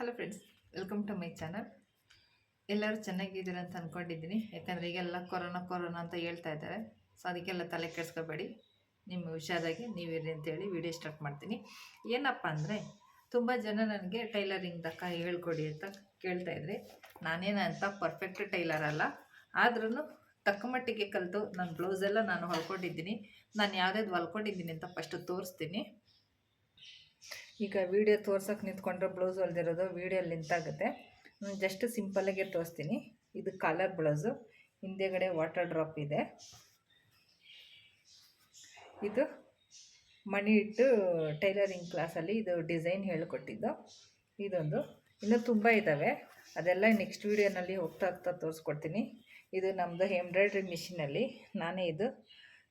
Hello friends welcome to my channel ಎಲ್ಲರೂ ಚೆನ್ನಾಗಿದ್ದೀರ ಅಂತ ಅಂದ್ಕೊಂಡಿದ್ದೀನಿ ಯಾಕಂದರೆ ಈಗೆಲ್ಲ ಕೊರೋನಾ ಕೊರೋನಾ ಅಂತ ಹೇಳ್ತಾ ಇದ್ದಾರೆ. ಸೊ ಅದಕ್ಕೆಲ್ಲ ತಲೆ ಕೆಡಿಸ್ಕೋಬೇಡಿ. ನಿಮ್ಮ ಹುಷಾರಾಗಿ ನೀವಿರಿ ಅಂತೇಳಿ ವಿಡಿಯೋ ಸ್ಟಾರ್ಟ್ ಮಾಡ್ತೀನಿ. ಏನಪ್ಪ ಅಂದರೆ, ತುಂಬ ಜನ ನನಗೆ ಟೈಲರಿಂಗ್ ದಕ್ಕ ಹೇಳ್ಕೊಡಿ ಅಂತ ಕೇಳ್ತಾ ಇದ್ರಿ, ನಾನೇನು ಅಂತ ಪರ್ಫೆಕ್ಟ್ ಟೈಲರ್ ಅಲ್ಲ. ಆದ್ರೂ ತಕ್ಕ ಮಟ್ಟಿಗೆ ಕಲಿತು ನನ್ನ ಬ್ಲೌಸೆಲ್ಲ ನಾನು ಹೊಲ್ಕೊಂಡಿದ್ದೀನಿ. ನಾನು ಯಾವ್ದು ಹೊಲ್ಕೊಂಡಿದ್ದೀನಿ ಅಂತ ಫಸ್ಟು ತೋರಿಸ್ತೀನಿ. ಈಗ ವಿಡಿಯೋ ತೋರ್ಸೋಕೆ ನಿಂತ್ಕೊಂಡ್ರೆ ಬ್ಲೌಸ್ ಹೊಲ್ದಿರೋದು ವೀಡಿಯೋಲಿ ನಿಂತಾಗುತ್ತೆ ಜಸ್ಟ್ ಸಿಂಪಲ್ಲಾಗೆ ತೋರಿಸ್ತೀನಿ. ಇದು ಕಾಲರ್ ಬ್ಲೌಸು. ಹಿಂದೆಗಡೆ ವಾಟರ್ ಡ್ರಾಪ್ ಇದೆ. ಇದು ಮಣಿ ಇಟ್ಟು ಟೈಲರಿಂಗ್ ಕ್ಲಾಸಲ್ಲಿ ಇದು ಡಿಸೈನ್ ಹೇಳಿಕೊಟ್ಟಿದ್ದು. ಇದೊಂದು. ಇನ್ನೂ ತುಂಬ ಇದ್ದಾವೆ. ಅದೆಲ್ಲ ನೆಕ್ಸ್ಟ್ ವೀಡಿಯೋನಲ್ಲಿ ಹೋಗ್ತಾ ಹೋಗ್ತಾ ತೋರಿಸ್ಕೊಡ್ತೀನಿ. ಇದು ನಮ್ಮದು ಎಂಬ್ರಾಯ್ಡ್ರಿ ಮಿಷಿನಲ್ಲಿ. ನಾನೇ ಇದು.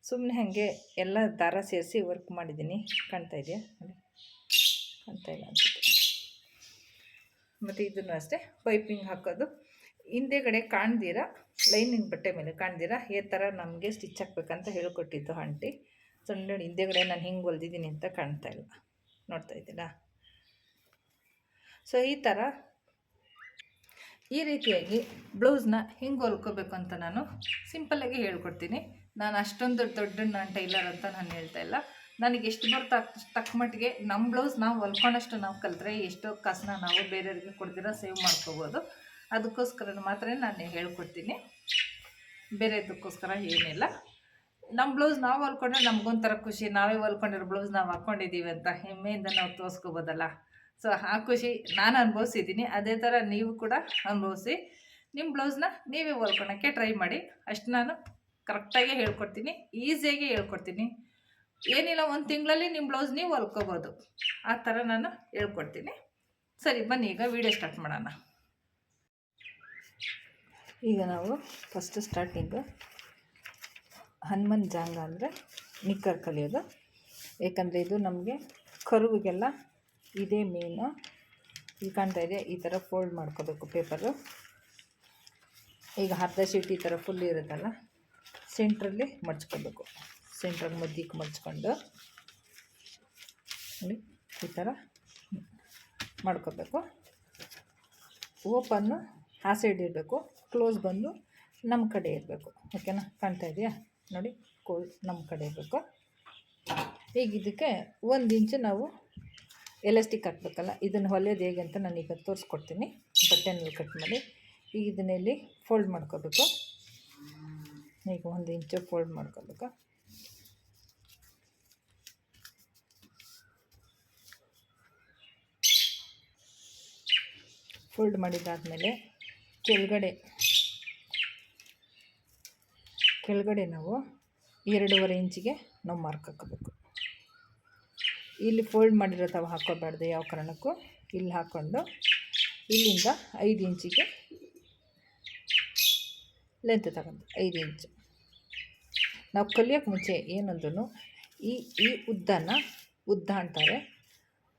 ಸುಮ್ಮನೆ ಹಾಗೆ ಎಲ್ಲ ದಾರ ಸೇರಿಸಿ ವರ್ಕ್ ಮಾಡಿದ್ದೀನಿ. ಕಾಣ್ತಾ ಇದೆಯಾ? ಕಾಣ್ತಾ ಇಲ್ಲ ಅನ್ಸುತ್ತೆ. ಮತ್ತು ಇದನ್ನು ಅಷ್ಟೇ, ಪೈಪಿಂಗ್ ಹಾಕೋದು. ಹಿಂದೆಗಡೆ ಕಾಣ್ದಿರ? ಲೈನಿಂಗ್ ಬಟ್ಟೆ ಮೇಲೆ ಕಾಣ್ದಿರ? ಈ ಥರ ನಮಗೆ ಸ್ಟಿಚ್ ಹಾಕ್ಬೇಕಂತ ಹೇಳ್ಕೊಟ್ಟಿದ್ದು ಆಂಟಿ. ಸೊ, ನೋಡಿ, ಹಿಂದೆಗಡೆ ನಾನು ಹಿಂಗೆ ಹೊಲ್ದಿದ್ದೀನಿ ಅಂತ ಕಾಣ್ತಾ ಇಲ್ಲ. ನೋಡ್ತಾ ಇದ್ದೀರಾ? ಸೊ, ಈ ಥರ ಈ ರೀತಿಯಾಗಿ ಬ್ಲೌಸ್ನ ಹೆಂಗೆ ಹೊಲ್ಕೋಬೇಕು ಅಂತ ನಾನು ಸಿಂಪಲ್ಲಾಗಿ ಹೇಳ್ಕೊಡ್ತೀನಿ. ನಾನು ಅಷ್ಟೊಂದು ದೊಡ್ಡ ನಾನು ಟೈಲರ್ ಅಂತ ನಾನು ಹೇಳ್ತಾ ಇಲ್ಲ. ನನಗೆ ಎಷ್ಟು ಬರ್ತಾ ತಕ್ಕ ಮಟ್ಟಿಗೆ ನಮ್ಮ ಬ್ಲೌಸ್ ನಾವು ಹೊಲ್ಕೊಂಡಷ್ಟು ನಾವು ಕಲಿತ್ರೆ ಎಷ್ಟೋ ಕಾಸನ್ನ ನಾವು ಬೇರೆಯವ್ರಿಗೆ ಕೊಡ್ದಿರ ಸೇವ್ ಮಾಡ್ಕೋಬೋದು. ಅದಕ್ಕೋಸ್ಕರ ಮಾತ್ರ ನಾನು ಹೇಳ್ಕೊಡ್ತೀನಿ. ಬೇರೆದಕ್ಕೋಸ್ಕರ ಏನಿಲ್ಲ. ನಮ್ಮ ಬ್ಲೌಸ್ ನಾವು ಹೊಲ್ಕೊಂಡ್ರೆ ನಮಗೊಂಥರ ಖುಷಿ. ನಾವೇ ಹೊಲ್ಕೊಂಡಿರೋ ಬ್ಲೌಸ್ ನಾವು ಹಾಕ್ಕೊಂಡಿದ್ದೀವಿ ಅಂತ ಹೆಮ್ಮೆಯಿಂದ ನಾವು ತೋರಿಸ್ಕೋಬೋದಲ್ಲ. ಸೊ ಆ ಖುಷಿ ನಾನು ಅನುಭವಿಸಿದ್ದೀನಿ. ಅದೇ ಥರ ನೀವು ಕೂಡ ಅನುಭವಿಸಿ. ನಿಮ್ಮ ಬ್ಲೌಸ್ನ ನೀವೇ ಹೊಲ್ಕೊಳಕ್ಕೆ ಟ್ರೈ ಮಾಡಿ. ಅಷ್ಟು ನಾನು ಕರೆಕ್ಟಾಗಿ ಹೇಳ್ಕೊಡ್ತೀನಿ. ಈಸಿಯಾಗಿ ಹೇಳ್ಕೊಡ್ತೀನಿ. ಏನಿಲ್ಲ, ಒಂದು ತಿಂಗಳಲ್ಲಿ ನಿಮ್ಮ ಬ್ಲೌಸ್ ನೀವು ಹೊಲ್ಕೋಬೋದು. ಆ ಥರ ನಾನು ಹೇಳ್ಕೊಡ್ತೀನಿ. ಸರಿ, ಬನ್ನಿ, ಈಗ ವಿಡಿಯೋ ಸ್ಟಾರ್ಟ್ ಮಾಡೋಣ. ಈಗ ನಾವು ಫಸ್ಟ್ ಸ್ಟಾರ್ಟಿಂಗು ಹನುಮನ್ ಜಾಂಗ ಅಂದರೆ ನಿಕ್ಕರ್ ಕಲಿಯೋದು. ಏಕೆಂದರೆ ಇದು ನಮಗೆ ಕರುವಿಗೆಲ್ಲ ಇದೇ ಮೀನು ಇಲ್ಲಿ ಕಾಣ್ತಾ ಇದೆ, ಈ ಥರ ಫೋಲ್ಡ್ ಮಾಡ್ಕೋಬೇಕು ಪೇಪರು ಈಗ ಅರ್ಧ ಶೀಟ್ ಈ ಥರ ಫುಲ್ ಇರುತ್ತಲ್ಲ ಸೆಂಟ್ರಲ್ಲಿ ಮಡ್ಚ್ಕೋಬೇಕು. ಸೆಂಟ್ರಲ್ಲಿ ಮಧ್ಯಕ್ಕೆ ಮಡ್ಚ್ಕೊಂಡು ನೋಡಿ, ಈ ಥರ ಮಾಡ್ಕೋಬೇಕು. ಓಪನ್ನು ಆ ಸೈಡ್ ಇರಬೇಕು, ಕ್ಲೋಸ್ ಬಂದು ನಮ್ಮ ಕಡೆ ಇರಬೇಕು. ಓಕೆನಾ? ಕಾಣ್ತಾ ಇದೆಯಾ? ನೋಡಿ ಕೋ ನಮ್ಮ ಕಡೆ ಇರಬೇಕು. ಈಗ ಇದಕ್ಕೆ ಒಂದು ಇಂಚು ನಾವು ಎಲಾಸ್ಟಿಕ್ ಹಾಕ್ಬೇಕಲ್ಲ, ಇದನ್ನು ಹೊಲಿಯೋದು ಹೇಗೆ ಅಂತ ನಾನು ಈಗ ತೋರಿಸ್ಕೊಡ್ತೀನಿ. ಬಟ್ಟೆನಲ್ಲಿ ಕಟ್ ಮಾಡಿ ಈಗ ಇದನ್ನೆಲ್ಲಿ ಫೋಲ್ಡ್ ಮಾಡ್ಕೋಬೇಕು. ಈಗ ಒಂದು ಇಂಚು ಫೋಲ್ಡ್ ಮಾಡ್ಕೋಬೇಕು. ಫೋಲ್ಡ್ ಮಾಡಿದ್ದಾದಮೇಲೆ ಕೆಳಗಡೆ ಕೆಳಗಡೆ ನಾವು ಎರಡೂವರೆ ಇಂಚಿಗೆ ನಾವು ಮಾರ್ಕ್ ಹಾಕೋಬೇಕು. ಇಲ್ಲಿ ಫೋಲ್ಡ್ ಮಾಡಿರೋ ತಾವು ಹಾಕೋಬಾರ್ದು ಯಾವ ಕಾರಣಕ್ಕೂ. ಇಲ್ಲಿ ಹಾಕ್ಕೊಂಡು ಇಲ್ಲಿಂದ ಐದು ಇಂಚಿಗೆ ಲೆಂತ್ ತಗೊಂಡು, ಐದು ಇಂಚು. ನಾವು ಕಲಿಯೋಕ್ಕೆ ಮುಂಚೆ ಏನಂದ್ರೂ ಈ ಈ ಉದ್ದನ ಉದ್ದ ಅಂತಾರೆ.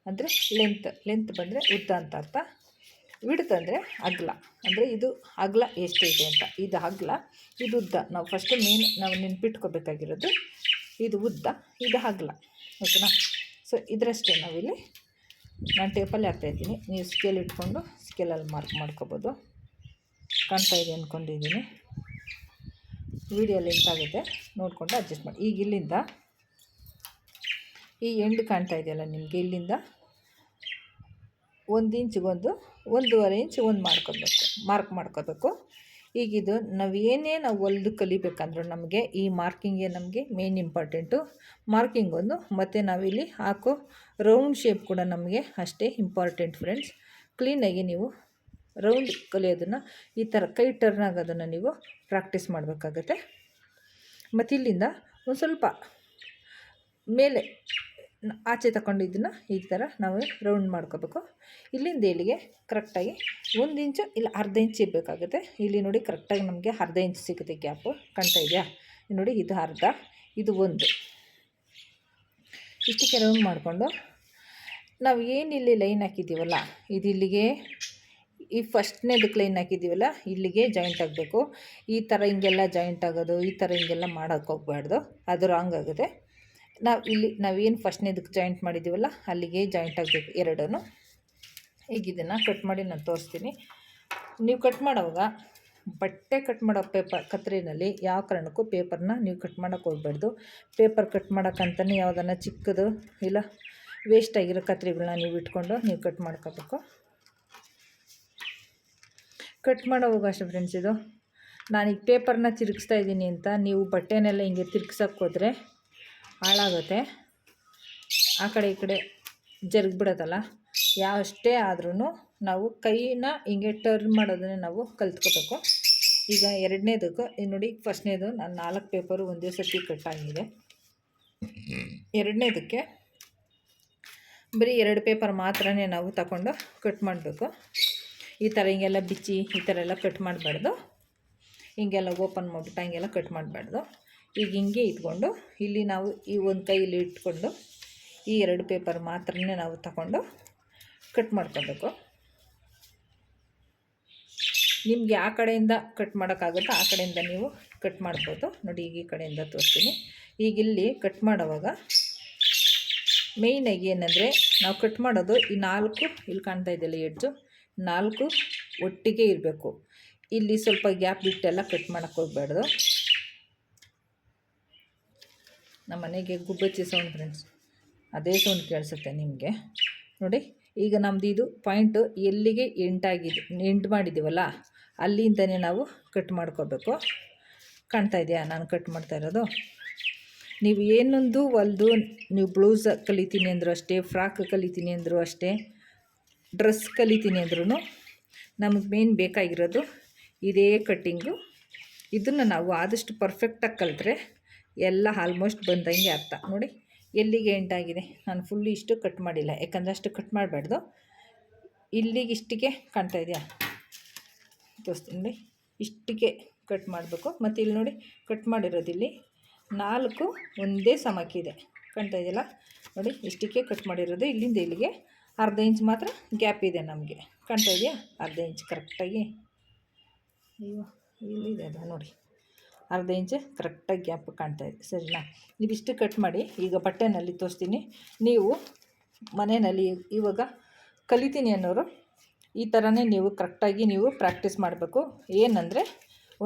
ಅಂದರೆ ಲೆಂತ್ ಲೆಂತ್ ಬಂದರೆ ಉದ್ದ ಅಂತ ಅರ್ಥ. ವಿಡ್ತ್ ಅಂದರೆ ಅಗಲ. ಅಂದರೆ ಇದು ಅಗಲ ಇದೆ ಅಂತ. ಇದು ಅಗಲ, ಇದು ಉದ್ದ. ನಾವು ಫಸ್ಟ್ ಮೇನ್ ನಾವು ನೆನ್ಪಿಟ್ಕೋಬೇಕಾಗಿರೋದು ಇದು ಉದ್ದ, ಇದು ಅಗಲ. ಓಕೆನಾ ಸೊ ಇದರಷ್ಟೇ ನಾವಿಲ್ಲಿ ನಾನು ಟೇಪಲ್ಲಿ ಹಾಕ್ತಾಯಿದ್ದೀನಿ ನೀವು ಸ್ಕೇಲ್ ಇಟ್ಕೊಂಡು ಸ್ಕೇಲಲ್ಲಿ ಮಾರ್ಕ್ ಮಾಡ್ಕೋಬೋದು. ಕಾಣ್ತಾ ಇದೆ ಅಂದ್ಕೊಂಡಿದ್ದೀನಿ ವೀಡಿಯೋ ಲಿಂಕ್ ಆಗುತ್ತೆ. ನೋಡಿಕೊಂಡು ಅಡ್ಜಸ್ಟ್ ಮಾಡಿ. ಈಗ ಇಲ್ಲಿಂದ ಈ ಎಂಡ್ ಕಾಣ್ತಾ ಇದೆಯಲ್ಲ ನಿಮಗೆ ಇಲ್ಲಿಂದ? ಒಂದು ಇಂಚಿಗೊಂದು ಒಂದೂವರೆ ಇಂಚ್ ಒಂದು ಮಾಡ್ಕೋಬೇಕು. ಮಾರ್ಕ್ ಮಾಡ್ಕೋಬೇಕು. ಈಗಿದು ನಾವು ಏನೇ ನಾವು ಹೊಲ್ದು ಕಲಿಬೇಕಂದ್ರೂ ನಮಗೆ ಈ ಮಾರ್ಕಿಂಗೆ ನಮಗೆ ಮೇನ್ ಇಂಪಾರ್ಟೆಂಟು ಮಾರ್ಕಿಂಗ್ ಒಂದು ಮತ್ತು ನಾವಿಲ್ಲಿ ಹಾಕೋ ರೌಂಡ್ ಶೇಪ್ ಕೂಡ ನಮಗೆ ಅಷ್ಟೇ ಇಂಪಾರ್ಟೆಂಟ್ ಫ್ರೆಂಡ್ಸ್ ಕ್ಲೀನಾಗಿ ನೀವು ರೌಂಡ್ ಕಲಿಯೋದನ್ನು ಈ ಥರ ಕೈ ಟರ್ನ್ ಆಗೋದನ್ನು ನೀವು ಪ್ರಾಕ್ಟೀಸ್ ಮಾಡಬೇಕಾಗತ್ತೆ. ಮತ್ತು ಇಲ್ಲಿಂದ ಒಂದು ಸ್ವಲ್ಪ ಮೇಲೆ ಆಚೆ ತಗೊಂಡು ಇದನ್ನು ಈ ಥರ ನಾವು ರೌಂಡ್ ಮಾಡ್ಕೋಬೇಕು. ಇಲ್ಲಿಂದ ಇಲ್ಲಿಗೆ ಕರೆಕ್ಟಾಗಿ ಒಂದು ಇಂಚು ಇಲ್ಲ ಅರ್ಧ ಇಂಚು ಇರಬೇಕಾಗುತ್ತೆ. ಇಲ್ಲಿ ನೋಡಿ ಕರೆಕ್ಟಾಗಿ ನಮಗೆ ಅರ್ಧ ಇಂಚು ಸಿಗುತ್ತೆ ಗ್ಯಾಪು ಕಾಣ್ತಾ ಇದೆಯಾ? ನೋಡಿ ಇದು ಅರ್ಧ, ಇದು ಒಂದು. ಇಷ್ಟಕ್ಕೆ ರೌಂಡ್ ಮಾಡಿಕೊಂಡು ನಾವು ಏನು ಇಲ್ಲಿ ಲೈನ್ ಹಾಕಿದ್ದೀವಲ್ಲ, ಇದು ಇಲ್ಲಿಗೆ ಈ ಫಸ್ಟ್ನೇದಕ್ಕೆ ಲೈನ್ ಹಾಕಿದ್ದೀವಲ್ಲ, ಇಲ್ಲಿಗೆ ಜಾಯಿಂಟ್ ಆಗಬೇಕು. ಈ ಥರ ಹಿಂಗೆಲ್ಲ ಜಾಯಿಂಟ್ ಆಗೋದು, ಈ ಥರ ಹಿಂಗೆಲ್ಲ ಮಾಡೋಕ್ಕೆ ಹೋಗ್ಬಾರ್ದು. ಅದು ರಾಂಗ್ ಆಗುತ್ತೆ. ನಾವು ಇಲ್ಲಿ ನಾವೇನು ಫಸ್ಟ್ನೇದಕ್ಕೆ ಜಾಯಿಂಟ್ ಮಾಡಿದ್ದೀವಲ್ಲ, ಅಲ್ಲಿಗೆ ಜಾಯಿಂಟ್ ಆಗಬೇಕು ಎರಡೂ ಈಗ ಇದನ್ನು ಕಟ್ ಮಾಡಿ ನಾನು ತೋರಿಸ್ತೀನಿ. ನೀವು ಕಟ್ ಮಾಡೋವಾಗ ಬಟ್ಟೆ ಕಟ್ ಮಾಡೋ ಪೇಪರ್ ಕತ್ರಿನಲ್ಲಿ ಯಾವ ಕಾರಣಕ್ಕೂ ಪೇಪರ್ನ ನೀವು ಕಟ್ ಮಾಡೋಕ್ಕೆ ಹೋಗ್ಬಾರ್ದು. ಪೇಪರ್ ಕಟ್ ಮಾಡೋಕ್ಕಂತಲೇ ಯಾವುದನ್ನು ಚಿಕ್ಕದು, ಇಲ್ಲ ವೇಸ್ಟ್ ಆಗಿರೋ ಕತ್ರಿಗಳನ್ನ ನೀವು ಇಟ್ಕೊಂಡು ನೀವು ಕಟ್ ಮಾಡ್ಕೋಬೇಕು. ಕಟ್ ಮಾಡೋವಾಗ ಅಷ್ಟೇ ಫ್ರೆಂಡ್ಸ್ ಇದು. ನಾನೀಗ ಪೇಪರ್ನ ತಿರುಗಿಸ್ತಾ ಇದ್ದೀನಿ ಅಂತ, ನೀವು ಬಟ್ಟೆನೆಲ್ಲ ಹಿಂಗೆ ತಿರುಗ್ಸೋಕ್ಕೋದ್ರೆ ಹಾಳಾಗುತ್ತೆ. ಆ ಕಡೆ ಈ ಕಡೆ ಜರುಗ್ಬಿಡೋದಲ್ಲ ಯಾವಷ್ಟೇ ಆದ್ರೂ ನಾವು ಕೈನ ಹಿಂಗೆ ಟರ್ನ್ ಮಾಡೋದನ್ನೇ ನಾವು ಕಲ್ತ್ಕೋಬೇಕು. ಈಗ ಎರಡನೇದಕ್ಕೆ ನೋಡಿ ಫಸ್ಟ್ನೇದು ನಾನು ನಾಲ್ಕು ಪೇಪರು ಒಂದೇ ಸರ್ತಿ ಕಟ್ಟಾಗಿದೆ ಎರಡನೇದಕ್ಕೆ ಬರೀ ಎರಡು ಪೇಪರ್ ಮಾತ್ರನೇ ನಾವು ತಗೊಂಡು ಕಟ್ ಮಾಡಬೇಕು. ಈ ಥರ ಹಿಂಗೆಲ್ಲ ಬಿಚ್ಚಿ ಈ ಥರ ಎಲ್ಲ ಕಟ್ ಮಾಡಬಾರ್ದು. ಹಿಂಗೆಲ್ಲ ಓಪನ್ ಮಾಡಿಬಿಟ್ಟು ಹಂಗೆಲ್ಲ ಕಟ್ ಮಾಡಬಾರ್ದು. ಈಗ ಹಿಂಗೆ ಇಟ್ಕೊಂಡು ಇಲ್ಲಿ ನಾವು ಈ ಒಂದು ಕೈಯಲ್ಲಿ ಇಟ್ಕೊಂಡು ಈ ಎರಡು ಪೇಪರ್ ಮಾತ್ರನೇ ನಾವು ತಗೊಂಡು ಕಟ್ ಮಾಡ್ಕೋಬೇಕು. ನಿಮಗೆ ಆ ಕಡೆಯಿಂದ ಕಟ್ ಮಾಡೋಕ್ಕಾಗುತ್ತೋ ಆ ಕಡೆಯಿಂದ ನೀವು ಕಟ್ ಮಾಡ್ಬೋದು. ನೋಡಿ, ಈಗ ಈ ಕಡೆಯಿಂದ ತೋರಿಸ್ತೀನಿ. ಈಗ ಇಲ್ಲಿ ಕಟ್ ಮಾಡೋವಾಗ ಮೇಯ್ನಾಗಿ ಏನಂದರೆ ನಾವು ಕಟ್ ಮಾಡೋದು ಈ ನಾಲ್ಕು, ಇಲ್ಲಿ ಕಾಣ್ತಾ ಇದೆಯಲ್ಲ ಎಡ್ಜು ನಾಲ್ಕು ಒಟ್ಟಿಗೆ ಇರಬೇಕು. ಇಲ್ಲಿ ಸ್ವಲ್ಪ ಗ್ಯಾಪ್ ಬಿಟ್ಟೆಲ್ಲ ಕಟ್ ಮಾಡೋಕ್ಕೆ ಹೋಗ್ಬಾರ್ದು ನಮ್ಮ ಮನೆಗೆ ಗುಬ್ಬಚ್ಚಿ ಸೌಂಡ್ ಫ್ರೆಂಡ್ಸ್ ಅದೇ ಸೌಂಡ್ ಕೇಳಿಸುತ್ತೆ ನಿಮಗೆ. ನೋಡಿ, ಈಗ ನಮ್ಮದು ಇದು ಪಾಯಿಂಟು ಎಲ್ಲಿಗೆ ಎಂಟಾಗಿದೆ ಎಂಟು ಮಾಡಿದ್ದೀವಲ್ಲ, ಅಲ್ಲಿಂದನೇ ನಾವು ಕಟ್ ಮಾಡ್ಕೋಬೇಕು. ಕಾಣ್ತಾ ಇದೆಯಾ? ನಾನು ಕಟ್ ಮಾಡ್ತಾ ಇರೋದು. ನೀವು ಏನೊಂದು, ಹೊಲ್ದು, ನೀವು ಬ್ಲೌಸ್ ಕಲಿತೀನಿ ಅಂದರೂ ಅಷ್ಟೇ ಫ್ರಾಕ್ ಕಲಿತೀನಿ ಅಂದರೂ ಅಷ್ಟೇ ಡ್ರೆಸ್ ಕಲಿತೀನಿ ಅಂದ್ರೂ ನಮಗೆ ಮೇನ್ ಬೇಕಾಗಿರೋದು ಇದೇ ಕಟ್ಟಿಂಗು ಇದನ್ನು ನಾವು ಆದಷ್ಟು ಪರ್ಫೆಕ್ಟಾಗಿ ಕಲಿತ್ರೆ ಎಲ್ಲ ಆಲ್ಮೋಸ್ಟ್ ಬಂದಂಗೆ ಅರ್ಥ. ನೋಡಿ, ಎಲ್ಲಿಗೆ ಎಂಟಾಗಿದೆ ನಾನು ಫುಲ್ ಇಷ್ಟು ಕಟ್ ಮಾಡಿಲ್ಲ. ಯಾಕಂದರೆ ಅಷ್ಟು ಕಟ್ ಮಾಡಬಾರ್ದು. ಇಲ್ಲಿಗೆ ಇಷ್ಟಿಗೆ ಕಾಣ್ತಾ ಇದೆಯಾ? ತೋರಿಸ್ತೀನಿ ನೋಡಿ, ಇಷ್ಟಿಗೆ ಕಟ್ ಮಾಡಬೇಕು. ಮತ್ತು ಇಲ್ಲಿ ನೋಡಿ ಕಟ್ ಮಾಡಿರೋದು ಇಲ್ಲಿ. ನಾಲ್ಕು ಒಂದೇ ಸಮಕ್ಕಿದೆ ಕಾಣ್ತಾ ಇದೆಯಲ್ಲ? ನೋಡಿ ಇಷ್ಟಕ್ಕೆ ಕಟ್ ಮಾಡಿರೋದು ಇಲ್ಲಿಂದ ಇಲ್ಲಿಗೆ. ಅರ್ಧ ಇಂಚ್ ಮಾತ್ರ ಗ್ಯಾಪ್ ಇದೆ ನಮಗೆ. ಕಾಣ್ತಾ ಇದೆಯಾ? ಅರ್ಧ ಇಂಚ್ ಕರೆಕ್ಟಾಗಿ ಅಯ್ಯೋ ಇಲ್ಲಿದೆ ಅದು? ನೋಡಿ. ಅರ್ಧ ಇಂಚು ಕರೆಕ್ಟಾಗಿ ಗ್ಯಾಪ್ ಕಾಣ್ತಾ ಇದೆ. ಸರಿನಾ? ಇದಿಷ್ಟು ಕಟ್ ಮಾಡಿ, ಈಗ ಬಟ್ಟೆನಲ್ಲಿ ತೋರಿಸ್ತೀನಿ. ನೀವು ಮನೆಯಲ್ಲಿ ಇವಾಗ ಕಲಿತೀನಿ ಅನ್ನೋರು ಈ ಥರನೇ ನೀವು ಕರೆಕ್ಟಾಗಿ ನೀವು ಪ್ರಾಕ್ಟೀಸ್ ಮಾಡಬೇಕು. ಏನಂದರೆ,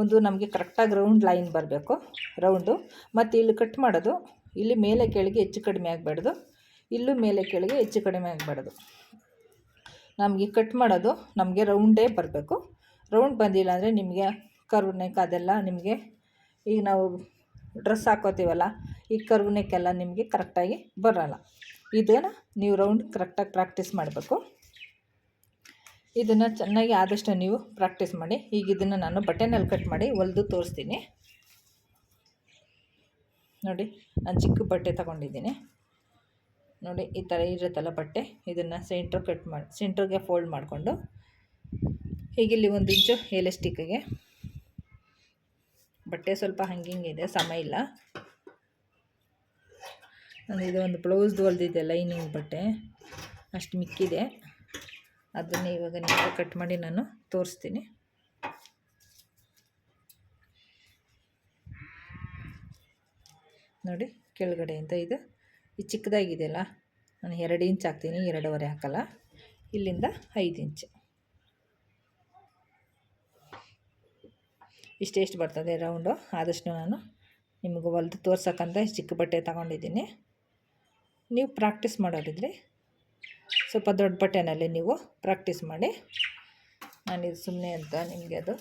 ಒಂದು ನಮಗೆ ಕರೆಕ್ಟಾಗಿ ರೌಂಡ್ ಲೈನ್ ಬರಬೇಕು, ರೌಂಡು. ಮತ್ತು ಇಲ್ಲಿ ಕಟ್ ಮಾಡೋದು, ಇಲ್ಲಿ ಮೇಲೆ ಕೆಳಗೆ ಹೆಚ್ಚು ಕಡಿಮೆ ಆಗಬಾರ್ದು, ಇಲ್ಲೂ ಮೇಲೆ ಕೆಳಗೆ ಹೆಚ್ಚು ಕಡಿಮೆ ಆಗಬಾರ್ದು. ನಮಗೆ ಕಟ್ ಮಾಡೋದು ನಮಗೆ ರೌಂಡೇ ಬರಬೇಕು. ರೌಂಡ್ ಬಂದಿಲ್ಲ ಅಂದರೆ ನಿಮಗೆ ಕರ್ವ್ ನೆಕ್ ಅದೆಲ್ಲ ನಿಮಗೆ ಈಗ ನಾವು ಡ್ರೆಸ್ ಹಾಕೋತೀವಲ್ಲ, ಈ ಕರ್ವ್ ನೆಕ್ಕೆಲ್ಲ ನಿಮಗೆ ಕರೆಕ್ಟಾಗಿ ಬರೋಲ್ಲ. ಇದನ್ನು ನೀವು ರೌಂಡ್ ಕರೆಕ್ಟಾಗಿ ಪ್ರಾಕ್ಟೀಸ್ ಮಾಡಬೇಕು. ಇದನ್ನು ಚೆನ್ನಾಗಿ ಆದಷ್ಟು ನೀವು ಪ್ರಾಕ್ಟೀಸ್ ಮಾಡಿ, ಈಗ ಇದನ್ನು ನಾನು ಬಟನಲ್ಲಿ ಕಟ್ ಮಾಡಿ ಹೊಲಿದು ತೋರಿಸ್ತೀನಿ. ನೋಡಿ, ನಾನು ಚಿಕ್ಕ ಬಟ್ಟೆ ತಗೊಂಡಿದ್ದೀನಿ. ನೋಡಿ, ಈ ಥರ ಇರುತ್ತಲ್ಲ ಬಟ್ಟೆ, ಇದನ್ನು ಸೆಂಟ್ರ್ ಕಟ್ ಮಾಡಿ ಸೆಂಟ್ರಿಗೆ ಫೋಲ್ಡ್ ಮಾಡಿಕೊಂಡು, ಹೀಗಿಲ್ಲಿ ಒಂದು ಇಂಚು ಎಲೆಸ್ಟಿಕ್ಕಿಗೆ ಬಟ್ಟೆ ಸ್ವಲ್ಪ ಹಂಗಿಂಗೆ ಇದೆ ಸಮ ಇಲ್ಲ. ನಾನು ಇದು ಒಂದು ಬ್ಲೌಸ್ದು ಹೊಲ್ದಿದೆ ಲೈನಿಂಗ್ ಬಟ್ಟೆ, ಅಷ್ಟು ಮಿಕ್ಕಿದೆ. ಅದನ್ನೇ ಇವಾಗ ನೀವು ಕಟ್ ಮಾಡಿ ನಾನು ತೋರಿಸ್ತೀನಿ. ನೋಡಿ ಕೆಳಗಡೆಯಿಂದ ಇದು. ಈ ಚಿಕ್ಕದಾಗಿದೆಯಲ್ಲ, ನಾನು ಎರಡು ಇಂಚ್ ಹಾಕ್ತೀನಿ, ಎರಡೂವರೆ ಹಾಕಲ್ಲ. ಇಲ್ಲಿಂದ ಐದು ಇಂಚ್. ಇಷ್ಟೆಷ್ಟು ಬರ್ತದೆ ರೌಂಡು ಆದಷ್ಟು ನಾನು ನಿಮಗೆ ಹೊಲ್ದು ತೋರ್ಸೋಕ್ಕಂತ ಚಿಕ್ಕ ಬಟ್ಟೆ ತಗೊಂಡಿದ್ದೀನಿ. ನೀವು ಪ್ರಾಕ್ಟೀಸ್ ಮಾಡೋರಿದ್ರಿ ಸ್ವಲ್ಪ ದೊಡ್ಡ ಬಟ್ಟೆನಲ್ಲಿ ನೀವು ಪ್ರಾಕ್ಟೀಸ್ ಮಾಡಿ. ನಾನಿದು ಸುಮ್ಮನೆ ಅಂತ ನಿಮಗೆ ಅದು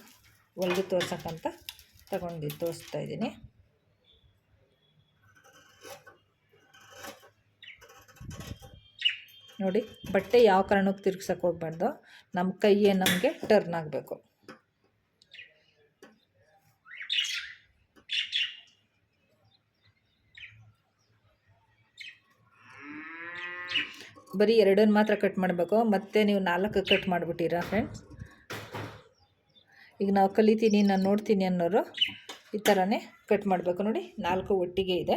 ಹೊಲ್ದು ತೋರ್ಸೋಕ್ಕಂತ ತಗೊಂಡು ತೋರಿಸ್ತಾ ಇದ್ದೀನಿ. ನೋಡಿ, ಬಟ್ಟೆ ಯಾವ ಕಾರಣಕ್ಕೆ ತಿರ್ಗ್ಸಕ್ಕೆ ಹೋಗ್ಬಾರ್ದು. ನಮ್ಮ ಕೈಯೇ ನಮಗೆ ಟರ್ನ್ ಆಗಬೇಕು. ಬರೀ ಎರಡನ್ನು ಮಾತ್ರ ಕಟ್ ಮಾಡಬೇಕು. ಮತ್ತೆ ನೀವು ನಾಲ್ಕು ಕಟ್ ಮಾಡಿಬಿಟ್ಟಿರಾ ಫ್ರೆಂಡ್ಸ್ ಈಗ ನಾವು ಕಲಿತೀನಿ, ನಾನು ನೋಡ್ತೀನಿ ಅನ್ನೋರು ಈ ಥರನೇ ಕಟ್ ಮಾಡಬೇಕು. ನೋಡಿ, ನಾಲ್ಕು ಒಟ್ಟಿಗೆ ಇದೆ.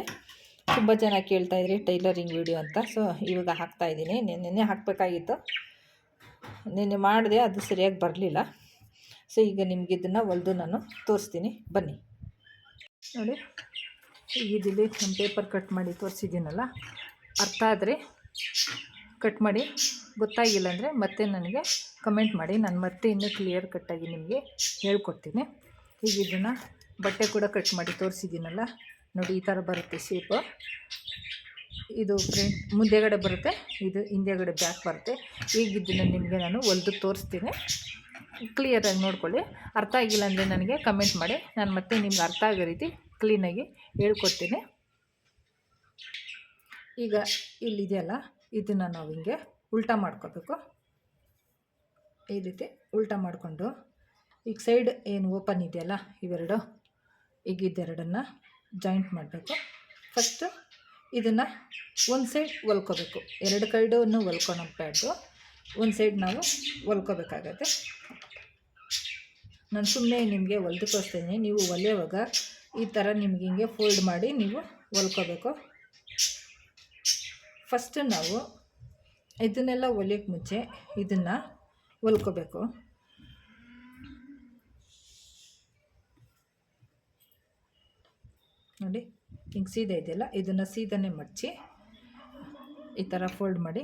ತುಂಬ ಜನ ಕೇಳ್ತಾಯಿದ್ರಿ ಟೈಲರಿಂಗ್ ವಿಡಿಯೋ ಅಂತ. ಸೊ ಇವಾಗ ಹಾಕ್ತಾಯಿದ್ದೀನಿ ನಿನ್ನೆ ಹಾಕಬೇಕಾಗಿತ್ತು. ನಿನ್ನೆ ಮಾಡಿದೆ, ಅದು ಸರಿಯಾಗಿ ಬರಲಿಲ್ಲ. ಸೊ ಈಗ ನಿಮ್ಗೆ ಇದನ್ನು ಹೊಲ್ದು ನಾನು ತೋರಿಸ್ತೀನಿ. ಬನ್ನಿ. ನೋಡಿ ಈಗ ನಮ್ಮ ಪೇಪರ್ ಕಟ್ ಮಾಡಿ ತೋರಿಸಿದ್ದೀನಲ್ಲ, ಅರ್ಥ ಆದರೆ ಕಟ್ ಮಾಡಿ. ಗೊತ್ತಾಗಿಲ್ಲ ಅಂದರೆ ಮತ್ತೆ ನನಗೆ ಕಮೆಂಟ್ ಮಾಡಿ. ನಾನು ಮತ್ತೆ ಇನ್ನೂ ಕ್ಲಿಯರ್ ಕಟ್ಟಾಗಿ ನಿಮಗೆ ಹೇಳ್ಕೊಡ್ತೀನಿ. ಈಗ ಇದನ್ನು ಬಟ್ಟೆ ಕೂಡ ಕಟ್ ಮಾಡಿ ತೋರಿಸಿದ್ದೀನಲ್ಲ. ನೋಡಿ, ಈ ಥರ ಬರುತ್ತೆ ಶೇಪು ಇದು ಫ್ರಂಟ್ ಮುಂದೆಗಡೆ ಬರುತ್ತೆ, ಇದು ಹಿಂದೆಗಡೆ ಬ್ಯಾಕ್ ಬರುತ್ತೆ. ಈಗ ಇದನ್ನು ನಿಮಗೆ ನಾನು ಹೊಲ್ದು ತೋರಿಸ್ತೀನಿ. ಕ್ಲಿಯರಾಗಿ ನೋಡ್ಕೊಳ್ಳಿ. ಅರ್ಥ ಆಗಿಲ್ಲ ಅಂದರೆ ನನಗೆ ಕಮೆಂಟ್ ಮಾಡಿ. ನಾನು ಮತ್ತೆ ನಿಮ್ಗೆ ಅರ್ಥ ಆಗೋ ರೀತಿ ಕ್ಲೀನಾಗಿ ಹೇಳ್ಕೊಡ್ತೀನಿ. ಈಗ ಇಲ್ಲಿದೆಯಲ್ಲ ಇದನ್ನು ನಾವು ಹಿಂಗೆ ಉಲ್ಟಾ ಮಾಡ್ಕೋಬೇಕು. ಈ ರೀತಿ ಉಲ್ಟಾ ಮಾಡಿಕೊಂಡು, ಈಗ ಸೈಡ್ ಏನು ಓಪನ್ ಇದೆಯಲ್ಲ ಇವೆರಡು, ಈಗ ಇದೆರಡನ್ನು ಜಾಯಿಂಟ್ ಮಾಡಬೇಕು. ಫಸ್ಟು ಇದನ್ನು ಒಂದು ಸೈಡ್ ಹೊಲ್ಕೋಬೇಕು. ಎರಡು ಕೈಡನ್ನು ಹೊಲ್ಕೊಳಪ್ಪಾಡ್ದು ಒಂದು ಸೈಡ್ ನಾವು ಹೊಲ್ಕೋಬೇಕಾಗತ್ತೆ. ನಾನು ಸುಮ್ಮನೆ ನಿಮಗೆ ಹೊಲ್ದು ತೋರಿಸ್ತೀನಿ. ನೀವು ಹೊಲಿಯೋವಾಗ ಈ ಥರ ನಿಮ್ಗೆ ಹಿಂಗೆ ಫೋಲ್ಡ್ ಮಾಡಿ ನೀವು ಹೊಲ್ಕೋಬೇಕು. ಫಸ್ಟ್ ನಾವು ಇದನ್ನೆಲ್ಲ ಒಲಿಯೋಕ್ಕೆ ಮುಂಚೆ ಇದನ್ನು ಹೊಲ್ಕೋಬೇಕು ನೋಡಿ, ಹಿಂಗೆ ಸೀದಾ ಇದೆಯಲ್ಲ, ಇದನ್ನು ಸೀದಾನೆ ಮಡಚಿ ಈ ಥರ ಫೋಲ್ಡ್ ಮಾಡಿ.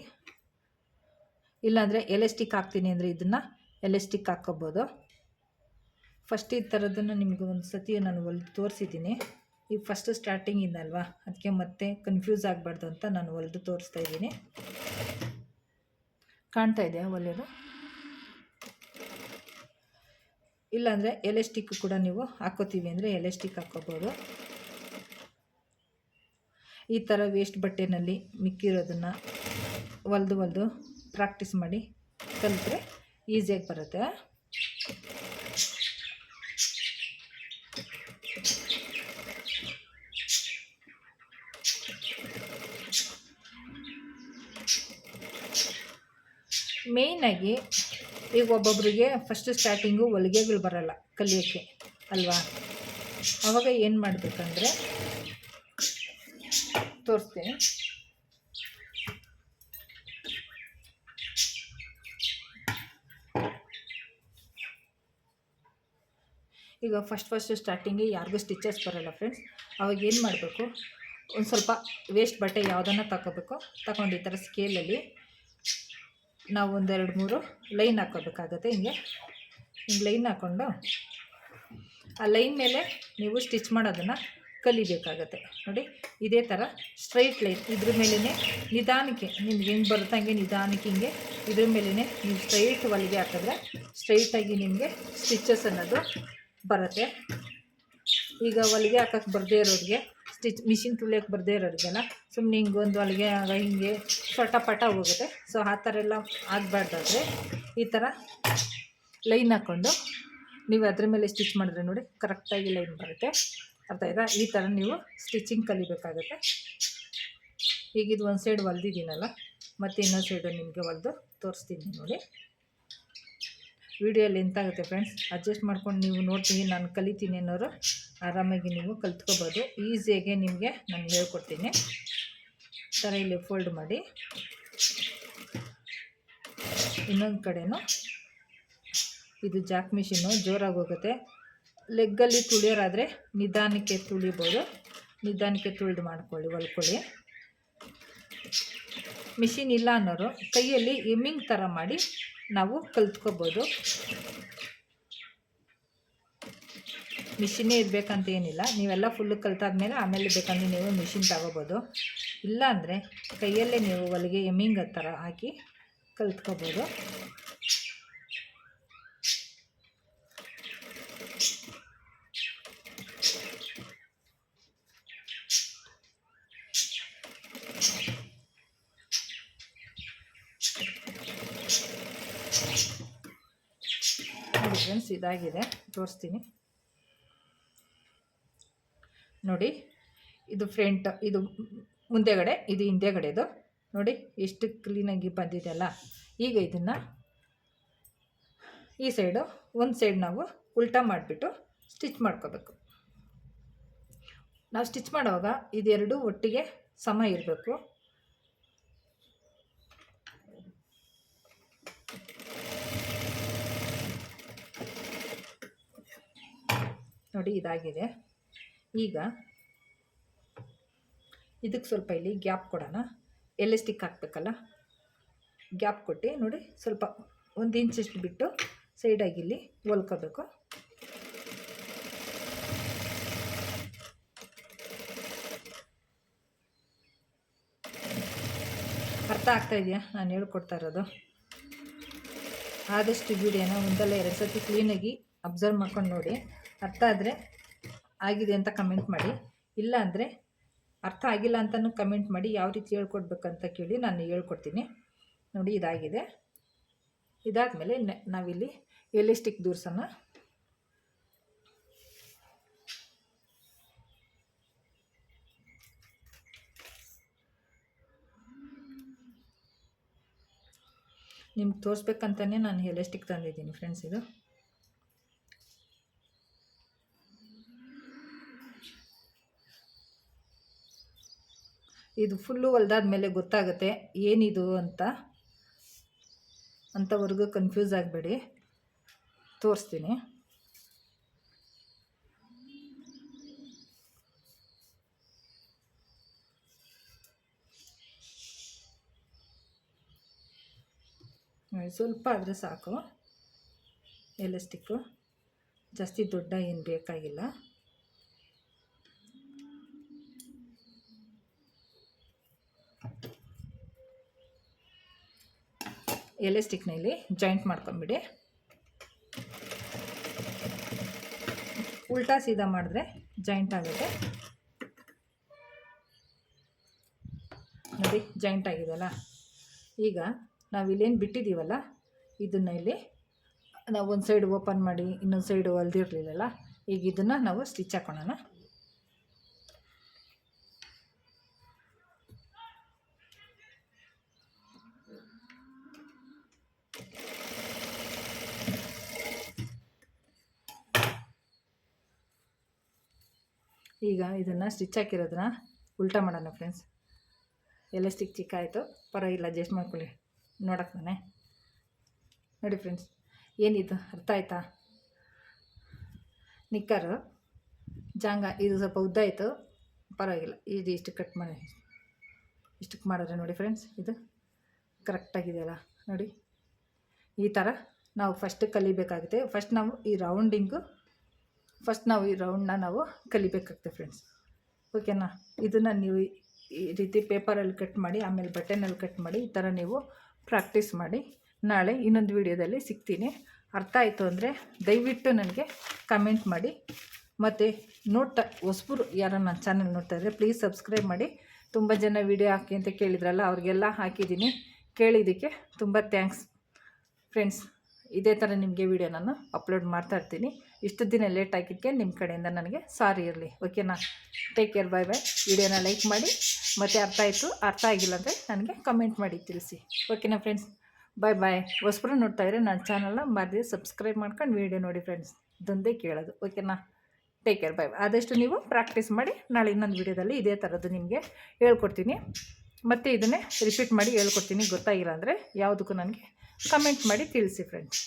ಇಲ್ಲಾಂದರೆ ಎಲೆಸ್ಟಿಕ್ ಹಾಕ್ತೀನಿ ಅಂದರೆ ಇದನ್ನು ಎಲೆಸ್ಟಿಕ್ ಹಾಕ್ಕೋಬೋದು. ಫಸ್ಟ್ ಈ ಥರದನ್ನು ನಿಮಗೆ ಒಂದು ಸತಿ ನಾನು ಹೊಲ್ದು ತೋರಿಸಿದ್ದೀನಿ. ಈಗ ಫಸ್ಟ್ ಸ್ಟಾರ್ಟಿಂಗಿಂದ ಅಲ್ವಾ ಅದಕ್ಕೆ ಮತ್ತೆ ಕನ್ಫ್ಯೂಸ್ ಆಗಬಾರ್ದು ಅಂತ ನಾನು ಹೊಲಿದು ತೋರಿಸ್ತಾ ಇದ್ದೀನಿ. ಕಾಣ್ತಾ ಇದೆಯಾ ಒಲೆದು? ಇಲ್ಲಾಂದರೆ ಎಲೆಸ್ಟಿಕ್ ಕೂಡ ನೀವು ಹಾಕೋತೀವಿ ಅಂದರೆ ಎಲೆಸ್ಟಿಕ್ ಹಾಕೋಬೋದು. ಈ ಥರ ವೇಸ್ಟ್ ಬಟ್ಟೆನಲ್ಲಿ ಮಿಕ್ಕಿರೋದನ್ನು ಹೊಲ್ದು ಹೊಲ್ದು ಪ್ರಾಕ್ಟೀಸ್ ಮಾಡಿ ಕಲಿತ್ರೆ ಈಸಿಯಾಗಿ ಬರುತ್ತೆ. ಮೇಯ್ನಾಗಿ ಈಗ ಒಬ್ಬೊಬ್ಬರಿಗೆ ಫಸ್ಟ್ ಸ್ಟಾರ್ಟಿಂಗು ಹೊಲಿಗೆಗಳು ಬರಲ್ಲ ಕಲಿಯೋಕ್ಕೆ, ಅಲ್ವಾ? ಆವಾಗ ಏನು ಮಾಡಬೇಕಂದ್ರೆ ತೋರಿಸ್ತೀನಿ. ಈಗ ಫಸ್ಟ್ ಫಸ್ಟ್ ಸ್ಟಾರ್ಟಿಂಗಿಗೆ ಯಾರಿಗೂ ಸ್ಟಿಚಸ್ ಬರಲ್ಲ ಫ್ರೆಂಡ್ಸ್ ಅವಾಗ ಏನು ಮಾಡಬೇಕು? ಒಂದು ಸ್ವಲ್ಪ ವೇಸ್ಟ್ ಬಟ್ಟೆ ಯಾವುದನ್ನು ತಗೋಬೇಕು? ತಗೊಂಡು ಈ ಥರ ಸ್ಕೇಲಲ್ಲಿ ನಾವು ಒಂದೆರಡು ಮೂರು ಲೈನ್ ಹಾಕ್ಕೋಬೇಕಾಗತ್ತೆ ಹಿಂಗೆ. ಹಿಂಗೆ ಲೈನ್ ಹಾಕ್ಕೊಂಡು ಆ ಲೈನ್ ಮೇಲೆ ನೀವು ಸ್ಟಿಚ್ ಮಾಡೋದನ್ನು ಕಲಿಬೇಕಾಗತ್ತೆ. ನೋಡಿ, ಇದೇ ಥರ ಸ್ಟ್ರೈಟ್ ಲೈನ್. ಇದ್ರ ಮೇಲೇ ನಿಧಾನಕ್ಕೆ ನಿಮ್ಗೆ ಹೆಂಗೆ ಬರುತ್ತೆ ಹಂಗೆ ನಿಧಾನಕ್ಕೆ ಹಿಂಗೆ ಇದ್ರ ಮೇಲೇ ನೀವು ಸ್ಟ್ರೈಟ್ ಹೊಲಿಗೆ ಹಾಕಿದ್ರೆ ಸ್ಟ್ರೈಟಾಗಿ ನಿಮಗೆ ಸ್ಟಿಚಸ್ ಅನ್ನೋದು ಬರುತ್ತೆ. ಈಗ ಹೊಲಿಗೆ ಹಾಕಕ್ಕೆ ಬರದೇ ಇರೋರಿಗೆ ಸ್ಟಿಚ್ ಮಿಷಿನ್ ತುಳಿಯೋಕೆ ಬರದೇ ಇರೋರಿಗೆಲ್ಲ ಸುಮ್ಮನೆ ಹಿಂಗೆ ಒಂದು ಹೊಲಿಗೆ, ಆಗ ಹಿಂಗೆ ಪಟ ಪಟ ಹೋಗುತ್ತೆ. ಸೊ ಆ ಥರ ಎಲ್ಲ ಆಗಬಾರ್ದಾದ್ರೆ ಈ ಥರ ಲೈನ್ ಹಾಕ್ಕೊಂಡು ನೀವು ಅದ್ರ ಮೇಲೆ ಸ್ಟಿಚ್ ಮಾಡಿದ್ರೆ ನೋಡಿ ಕರೆಕ್ಟಾಗಿ ಲೈನ್ ಬರುತ್ತೆ. ಅರ್ಥ ಆಯ್ತಾ? ಈ ಥರ ನೀವು ಸ್ಟಿಚಿಂಗ್ ಕಲಿಬೇಕಾಗುತ್ತೆ. ಈಗ ಇದು ಒಂದು ಸೈಡ್ ಹೊಲ್ದಿದ್ದೀನಲ್ಲ, ಮತ್ತು ಇನ್ನೊಂದು ಸೈಡು ನಿಮಗೆ ಹೊಲ್ದು ತೋರಿಸ್ತೀನಿ ನೋಡಿ. ವಿಡಿಯೋ ಲೆಂತ್ ಆಗುತ್ತೆ ಫ್ರೆಂಡ್ಸ್ ಅಡ್ಜಸ್ಟ್ ಮಾಡ್ಕೊಂಡು ನೀವು ನೋಡ್ತೀನಿ, ನಾನು ಕಲಿತೀನಿ ಅನ್ನೋರು ಆರಾಮಾಗಿ ನೀವು ಕಲ್ತ್ಕೋಬೋದು. ಈಸಿಯಾಗೆ ನಿಮಗೆ ನಾನು ಹೇಳ್ಕೊಡ್ತೀನಿ. ಥರ ಇಲ್ಲಿ ಫೋಲ್ಡ್ ಮಾಡಿ. ಇನ್ನೊಂದು ಕಡೆನೂ. ಇದು ಜಾಕ್ ಮಿಷಿನ್ನು ಜೋರಾಗಿ ಹೋಗುತ್ತೆ. ಲೆಗ್ಗಲ್ಲಿ ತುಳಿಯೋರಾದರೆ ನಿಧಾನಕ್ಕೆ ತುಳಿಬೋದು. ನಿಧಾನಕ್ಕೆ ತುಳಿದು ಮಾಡ್ಕೊಳ್ಳಿ, ಹೊಲ್ಕೊಳ್ಳಿ. ಮಿಷಿನ್ ಇಲ್ಲ ಅನ್ನೋರು ಕೈಯಲ್ಲಿ ಎಮ್ಮಿಂಗ್ ಥರ ಮಾಡಿ ನಾವು ಕಲ್ತ್ಕೋಬೋದು. ಮಿಷಿನೇ ಇರಬೇಕಂತ ಏನಿಲ್ಲ. ನೀವೆಲ್ಲ ಫುಲ್ಲು ಕಲ್ತಾದ್ಮೇಲೆ ಆಮೇಲೆ ಬೇಕಂದರೆ ನೀವು ಮಿಷಿನ್ ತಗೋಬೋದು. ಇಲ್ಲಾಂದರೆ ಕೈಯಲ್ಲೇ ನೀವು ಹೊಲಿಗೆ ಎಮ್ಮಿಂಗ್ ಥರ ಹಾಕಿ ಕಲ್ತ್ಕೋಬೋದು ನೋಡಿ ಫ್ರೆಂಡ್ಸ್, ಇದಾಗಿದೆ. ತೋರಿಸ್ತೀನಿ. ನೋಡಿ, ಇದು ಫ್ರಂಟ್, ಇದು ಮುಂದೆಗಡೆ, ಇದು ಹಿಂದೆಗಡೆದು. ನೋಡಿ, ಎಷ್ಟು ಕ್ಲೀನಾಗಿ ಬಂದಿದೆಯಲ್ಲ ಈಗ ಇದನ್ನು ಈ ಸೈಡು ಒಂದು ಸೈಡ್ ನಾವು ಉಲ್ಟಾ ಮಾಡಿಬಿಟ್ಟು ಸ್ಟಿಚ್ ಮಾಡ್ಕೋಬೇಕು. ನಾವು ಸ್ಟಿಚ್ ಮಾಡುವಾಗ ಇದೆರಡು ಒಟ್ಟಿಗೆ ಸಮ ಇರಬೇಕು. ನೋಡಿ ಇದಾಗಿದೆ. ಈಗ ಇದಕ್ಕೆ ಸ್ವಲ್ಪ ಇಲ್ಲಿ ಗ್ಯಾಪ್ ಕೊಡೋಣ. ಎಲೆ ಸ್ಟಿಕ್ ಹಾಕ್ಬೇಕಲ್ಲ? ಗ್ಯಾಪ್ ಕೊಟ್ಟು ನೋಡಿ ಸ್ವಲ್ಪ ಒಂದು ಇಂಚಷ್ಟು ಬಿಟ್ಟು ಸೈಡಾಗಿ ಇಲ್ಲಿ ಹೊಲ್ಕೋಬೇಕು. ಅರ್ಥ ಆಗ್ತಾ ಇದೆಯಾ? ನಾನು ಹೇಳ್ಕೊಡ್ತಾ ಇರೋದು. ಆದಷ್ಟು ವಿಡಿಯೋನ ಒಂದಲ್ಲ ಎರಡು ಸತಿ ಕ್ಲೀನಾಗಿ ಅಬ್ಸರ್ವ್ ಮಾಡ್ಕೊಂಡು ನೋಡಿ. ಅರ್ಥ ಆದರೆ ಆಗಿದೆ ಅಂತ ಕಮೆಂಟ್ ಮಾಡಿ. ಇಲ್ಲ ಅಂದರೆ ಅರ್ಥ ಆಗಿಲ್ಲ ಅಂತಲೂ ಕಮೆಂಟ್ ಮಾಡಿ ಯಾವ ರೀತಿ ಹೇಳ್ಕೊಡ್ಬೇಕಂತ ಕೇಳಿ ನಾನು ಹೇಳ್ಕೊಡ್ತೀನಿ. ನೋಡಿ ಇದಾಗಿದೆ. ಇದಾದಮೇಲೆ ನಾವಿಲ್ಲಿ ಎಲಿಸ್ಟಿಕ್ ದೂರ್ಸೋಣ. ನಿಮ್ಗೆ ತೋರಿಸ್ಬೇಕಂತಲೇ ನಾನು ಎಲಿಸ್ಟಿಕ್ ತಂದಿದ್ದೀನಿ ಫ್ರೆಂಡ್ಸ್ ಇದು. ಇದು ಫುಲ್ಲು ಹೊಲ್ದಾದ್ಮೇಲೆ ಗೊತ್ತಾಗುತ್ತೆ, ಏನಿದು ಅಂತ. ಅಂಥವರೆಗೂ ಕನ್ಫ್ಯೂಸ್ ಆಗಬೇಡಿ. ತೋರಿಸ್ತೀನಿ. ಸ್ವಲ್ಪ ಆದರೆ ಸಾಕು. ಎಲೆಸ್ಟಿಕ್ಕು ಜಾಸ್ತಿ ದೊಡ್ಡ ಏನು ಬೇಕಾಗಿಲ್ಲ. ಎಲೆ ಸ್ಟಿಕ್ನಲ್ಲಿ ಜಾಯಿಂಟ್ ಮಾಡ್ಕೊಂಬಿಡಿ. ಉಲ್ಟಾ ಸೀದಾ ಮಾಡಿದ್ರೆ ಜಾಯಿಂಟ್ ಆಗುತ್ತೆ. ನೋಡಿ ಜಾಯಿಂಟ್ ಆಗಿದೆಯಲ್ಲ. ಈಗ ನಾವು ಇಲ್ಲೇನು ಬಿಟ್ಟಿದ್ದೀವಲ್ಲ ಇದನ್ನು ಇಲ್ಲಿ ನಾವು ಒಂದು ಸೈಡ್ ಓಪನ್ ಮಾಡಿ, ಇನ್ನೊಂದು ಸೈಡು ಹೊಲ್ದಿರಲಿಲ್ಲಲ್ಲ ಈಗ ಇದನ್ನು ನಾವು ಸ್ಟಿಚ್ ಹಾಕೋಣ ಈಗ ಇದನ್ನು ಸ್ಟಿಚ್ ಹಾಕಿರೋದನ್ನ ಉಲ್ಟಾ ಮಾಡೋಣ ಫ್ರೆಂಡ್ಸ್ ಎಲ್ಲ ಸ್ಟಿಕ್ ಚಿಕ್ಕ ಆಯಿತು. ಪರವಾಗಿಲ್ಲ ಅಡ್ಜಸ್ಟ್ ಮಾಡ್ಕೊಳ್ಳಿ. ನೋಡಕ್ಕೆ ನಾನೇ ನೋಡಿ ಫ್ರೆಂಡ್ಸ್ ಏನಿದು? ಅರ್ಥ ಆಯ್ತಾ? ನಿಕ್ಕರು. ಜಾಂಗ, ಇದು ಸ್ವಲ್ಪ ಉದ್ದ ಆಯಿತು. ಪರವಾಗಿಲ್ಲ, ಇದು ಇಷ್ಟು ಕಟ್ ಮಾಡಿ. ಇಷ್ಟಕ್ಕೆ ಮಾಡಿದ್ರೆ ನೋಡಿ ಫ್ರೆಂಡ್ಸ್ ಇದು ಕರೆಕ್ಟಾಗಿದೆಯಲ್ಲ ನೋಡಿ, ಈ ಥರ ನಾವು ಫಸ್ಟ್ ಕಲಿಬೇಕಾಗುತ್ತೆ. ಫಸ್ಟ್ ನಾವು ಈ ರೌಂಡಿಂಗು ಫಸ್ಟ್ ನಾವು ಈ ರೌಂಡನ್ನ ನಾವು ಕಲಿಬೇಕಾಗ್ತದೆ ಫ್ರೆಂಡ್ಸ್ ಓಕೆನಾ ಇದನ್ನು ನೀವು ಈ ರೀತಿ ಪೇಪರಲ್ಲಿ ಕಟ್ ಮಾಡಿ, ಆಮೇಲೆ ಬಟನಲ್ಲಿ ಕಟ್ ಮಾಡಿ, ಈ ಥರ ನೀವು ಪ್ರಾಕ್ಟೀಸ್ ಮಾಡಿ. ನಾಳೆ ಇನ್ನೊಂದು ವಿಡಿಯೋದಲ್ಲಿ ಸಿಗ್ತೀನಿ. ಅರ್ಥ ಆಯಿತು ಅಂದರೆ ದಯವಿಟ್ಟು ನನಗೆ ಕಮೆಂಟ್ ಮಾಡಿ. ಮತ್ತು ನೋಡ್ತಾ, ಹೊಸಬರು ಯಾರೋ ನನ್ನ ಚಾನಲ್ ನೋಡ್ತಾ ಇದ್ದರೆ ಪ್ಲೀಸ್ ಸಬ್ಸ್ಕ್ರೈಬ್ ಮಾಡಿ. ತುಂಬ ಜನ ವೀಡಿಯೋ ಹಾಕಿ ಅಂತ ಕೇಳಿದ್ರಲ್ಲ, ಅವ್ರಿಗೆಲ್ಲ ಹಾಕಿದ್ದೀನಿ. ಕೇಳಿದ್ದಕ್ಕೆ ತುಂಬ ಥ್ಯಾಂಕ್ಸ್ ಫ್ರೆಂಡ್ಸ್ ಇದೇ ಥರ ನಿಮಗೆ ವಿಡಿಯೋ ನಾನು ಅಪ್ಲೋಡ್ ಮಾಡ್ತಾ ಇರ್ತೀನಿ. ಇಷ್ಟು ದಿನ ಲೇಟ್ ಆಗಿದ್ದಕ್ಕೆ ನಿಮ್ಮ ಕಡೆಯಿಂದ ನನಗೆ ಸಾರಿ ಇರಲಿ. ಓಕೆನಾ ಟೇಕ್ ಕೇರ್ ಬಾಯ್ ಬಾಯ್ ವಿಡಿಯೋನ ಲೈಕ್ ಮಾಡಿ, ಮತ್ತು ಅರ್ಥ ಆಯಿತು, ಅರ್ಥ ಆಗಿಲ್ಲ ಅಂದರೆ ನನಗೆ ಕಮೆಂಟ್ ಮಾಡಿ ತಿಳಿಸಿ. ಓಕೆನಾ ಫ್ರೆಂಡ್ಸ್ ಬಾಯ್ ಬಾಯ್ ಹೊಸಬ್ರು ನೋಡ್ತಾ ಇದ್ರೆ ನನ್ನ ಚಾನಲ್ನ ಮರದಿ ಸಬ್ಸ್ಕ್ರೈಬ್ ಮಾಡ್ಕೊಂಡು ವೀಡಿಯೋ ನೋಡಿ ಫ್ರೆಂಡ್ಸ್ ಇದೊಂದೇ ಕೇಳೋದು. ಓಕೆನಾ ಟೇಕ್ ಕೇರ್ ಬಾಯ್ ಆದಷ್ಟು ನೀವು ಪ್ರಾಕ್ಟೀಸ್ ಮಾಡಿ, ನಾಳೆ ಇನ್ನೊಂದು ವೀಡಿಯೋದಲ್ಲಿ ಇದೇ ಥರದ್ದು ನಿಮಗೆ ಹೇಳ್ಕೊಡ್ತೀನಿ. ಮತ್ತು ಇದನ್ನೇ ರಿಪೀಟ್ ಮಾಡಿ ಹೇಳ್ಕೊಡ್ತೀನಿ, ಗೊತ್ತಾಗಿಲ್ಲ ಅಂದರೆ ಯಾವುದಕ್ಕೂ ನನಗೆ ಕಮೆಂಟ್ ಮಾಡಿ ತಿಳಿಸಿ ಫ್ರೆಂಡ್ಸ್